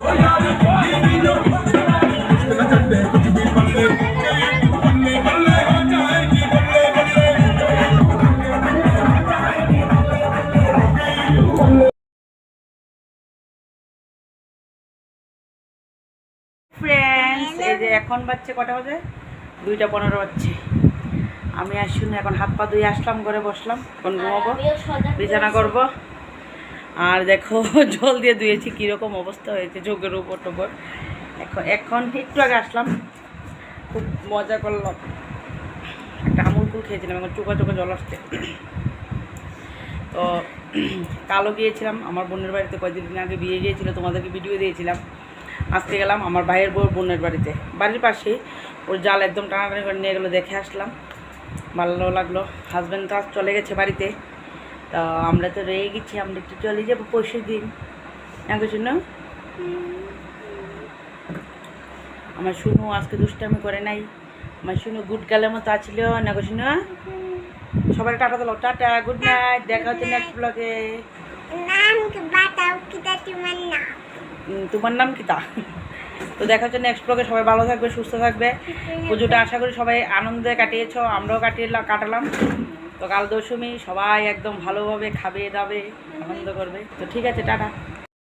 Oh, yeah. Friends এই যে এখন বাচ্চে কটা বাজে? দুইটা পনেরো বাজছে। আমি আর শুনে এখন হাত পা ধুয়ে আসলাম ঘরে বসলাম। এখন ঘুমাবো। বিছানা করব। আর দেখো জল দিয়ে ধুয়েছি কীরকম অবস্থা হয়েছে চোখের উপর টোপর। এখন এখন একটু আগে আসলাম। খুব মজা করলাম। একটা আমুল কুল খেয়েছিলাম এখন চোখা চোখা জল আসছে। তো কালো গিয়েছিলাম আমার বোনের বাড়িতে কয়েকদিন আগে বিয়ে গিয়েছিল তোমাদেরকে ভিডিও দিয়েছিলাম। আজকে গেলাম আমার ভাইয়ের বউ বোনের বাড়িতে। বাড়ির পাশেই ওর জাল একদম টানাটানি করে নিয়ে গেলো, দেখে আসলাম। ভালো লাগল। হাজব্যান্ড তো আজ চলে গেছে বাড়িতে। তা আমরা তো রয়ে গেছি, আমরা একটু চলে যাব পরশু দিন। এখন শুনো? আমার শুনু আজকে দুষ্টামি করে নাই। আমার শুনু গুড গালের মতো আছিল না গো শুনো? সবাই টাটা দিল, টাটা গুড নাইট দেখা হচ্ছে নেক্সট ব্লগে নাম নাম? তোমার নাম কি তা? তো দেখার জন্য ব্লগে সবাই ভালো থাকবে, সুস্থ থাকবে। পুজোটা আশা করি সবাই আনন্দে কাটিয়েছ, আমরাও কাটিয়ে কাটালাম। তো কাল দশমী সবাই একদম ভালোভাবে খাবে দাবে, আনন্দ করবে। তো ঠিক আছে, টাটা।